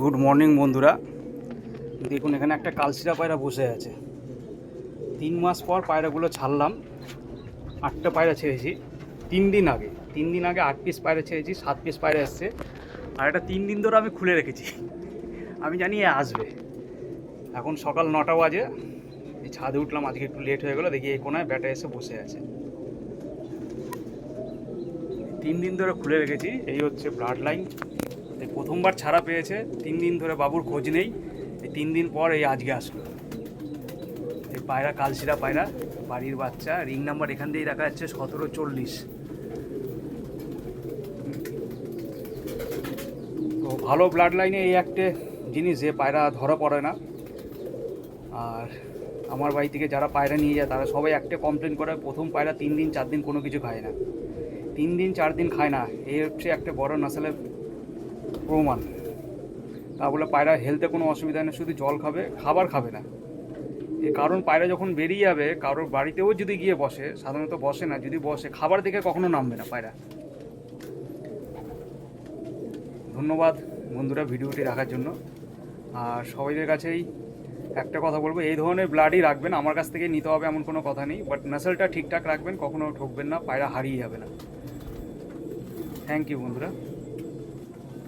Good morning বন্ধুরা। দেখুন, এখানে একটা কালশিরা পায়রা বসে আছে। তিন মাস পর পায়রাগুলো ছাড়লাম। আটটা পায়রা ছেড়েছি। তিন দিন আগে। তিন দিন আগে আট পিস পায়রা ছেড়েছি, সাত পিস পায়রা এসছে। আর এটা তিন দিন ধরে আমি খুলে রেখেছি। আমি জানি এ আসবে। এখন সকাল নটা বাজে। এই ছাদে উঠলাম, আজকে একটু লেট হয়ে গেলো। দেখি এই কোনায় ব্যাটা এসে বসে আছে। তিন দিন ধরে খুলে রেখেছি। এই হচ্ছে ব্লাড লাইন এই প্রথমবার ছাড়া পেয়েছে। তিন দিন ধরে বাবুর খোঁজ নেই। এই তিন দিন পর এই আজকে আসলো। এই পায়রা, কালশিরা পায়রা, বাড়ির বাচ্চা, রিং নাম্বার এখান দিয়েই দেখা যাচ্ছে সতেরো চল্লিশ। তো ভালো ব্লাড লাইনে এই একটা জিনিস যে পায়রা ধরা পড়ে না। আর আমার বাড়ি থেকে যারা পায়রা নিয়ে যায়, তারা সবাই একটা কমপ্লেন করে, প্রথম পায়রা তিন দিন, চার দিন কোনো কিছু খায় না। তিন দিন, চার দিন খায় না। এই হচ্ছে একটা বড় নাসালের প্রমাণ। তা বলে পায়রা হেলতে কোনো অসুবিধা নেই, শুধু জল খাবে, খাবার খাবে না। এর কারণ পায়রা যখন বেরিয়ে যাবে কারোর বাড়িতেও যদি গিয়ে বসে, সাধারণত বসে না, যদি বসে, খাবার দেখে কখনো নামবে না পায়রা। ধন্যবাদ বন্ধুরা ভিডিওটি রাখার জন্য। আর সবাইদের কাছেই একটা কথা বলব, এই ধরনের ব্লাডই রাখবেন, আমার কাছ থেকে নিতে হবে এমন কোনো কথা নেই বাট নাসেলটা ঠিকঠাক রাখবেন, কখনো ঠকবেন না, পায়রা হারিয়ে যাবে না। থ্যাংক ইউ বন্ধুরা।